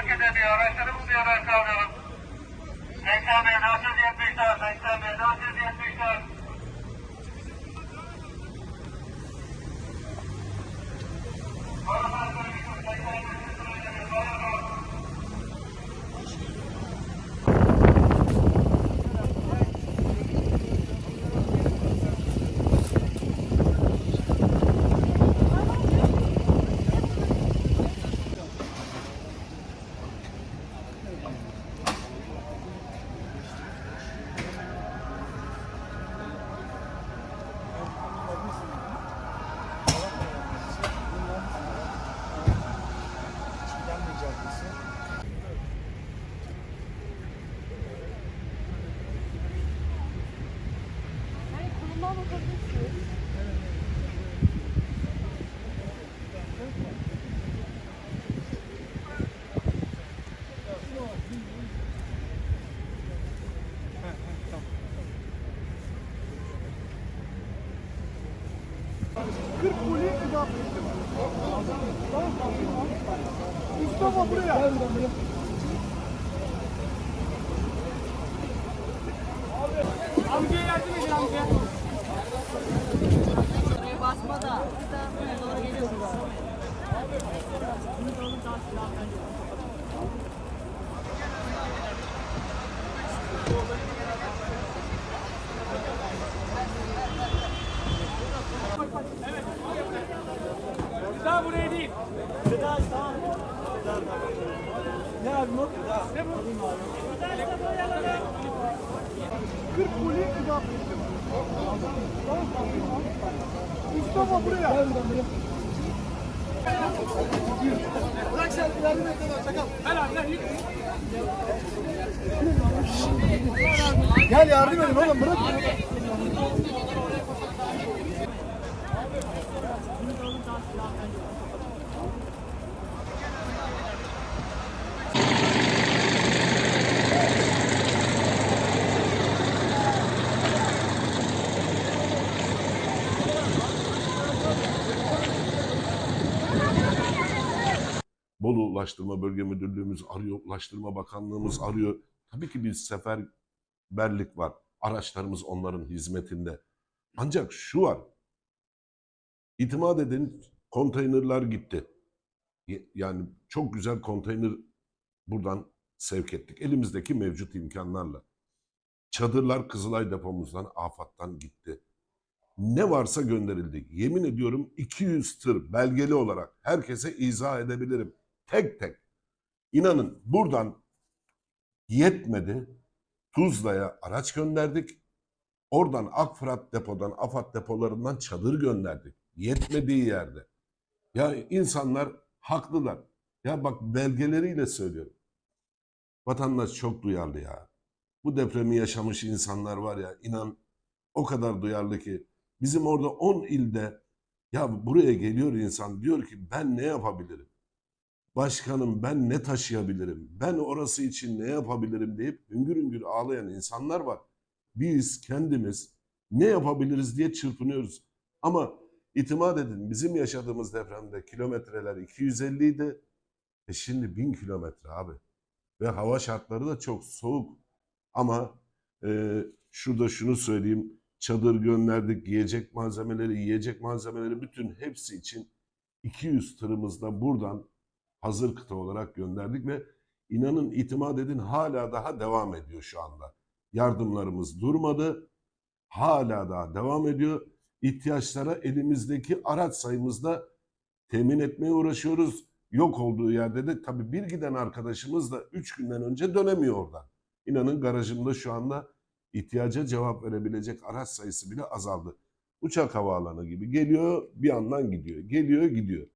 hareket ediyor. Araçları bu yana kaldıralım. 81, 474, 81, 474. Mustafa buraya. Amcaya yardım edin amca. basma da. Buraya doğru geliyorsunuz. Daha buraya değil. Daha tamam. Ne abi bu? Ne bu? 40 gıda. Mustafa buraya. Bırak sen yardım et bana çakal. Gel abi gel yürü. Gel yardım edin oğlum bırak. Bolu Ulaştırma Bölge Müdürlüğümüz arıyor, Ulaştırma Bakanlığımız arıyor. Tabii ki bir seferberlik var. Araçlarımız onların hizmetinde. Ancak şu var. İtimat edin konteynerler gitti. Yani çok güzel konteyner buradan sevk ettik. Elimizdeki mevcut imkanlarla. Çadırlar Kızılay depomuzdan, AFAD'dan gitti. Ne varsa gönderildi. Yemin ediyorum 200 tır belgeli olarak herkese izah edebilirim. Tek tek. İnanın buradan yetmedi. Tuzla'ya araç gönderdik. Oradan Akfırat depodan, AFAD depolarından çadır gönderdik. Yetmediği yerde. Ya insanlar haklılar. Ya bak belgeleriyle söylüyorum. Vatandaş çok duyarlı ya. Bu depremi yaşamış insanlar var ya inan o kadar duyarlı ki bizim orada 10 ilde ya buraya geliyor insan diyor ki ben ne yapabilirim? Başkanım ben ne taşıyabilirim? Ben orası için ne yapabilirim deyip hüngür hüngür ağlayan insanlar var. Biz kendimiz ne yapabiliriz diye çırpınıyoruz. Ama itimat edin bizim yaşadığımız depremde kilometreler 250 idi. E şimdi 1000 kilometre abi. Ve hava şartları da çok soğuk. Ama e, şurada şunu söyleyeyim. Çadır gönderdik, yiyecek malzemeleri, yiyecek malzemeleri bütün hepsi için 200 tırımızda buradan hazır kıta olarak gönderdik ve inanın itimat edin hala daha devam ediyor şu anda. Yardımlarımız durmadı. Hala daha devam ediyor. İhtiyaçlara elimizdeki araç sayımızda temin etmeye uğraşıyoruz. Yok olduğu yerde de tabii bir giden arkadaşımız da 3 günden önce dönemiyor oradan. İnanın garajımda şu anda ihtiyaca cevap verebilecek araç sayısı bile azaldı. Uçak havaalanı gibi geliyor bir yandan gidiyor. Geliyor gidiyor.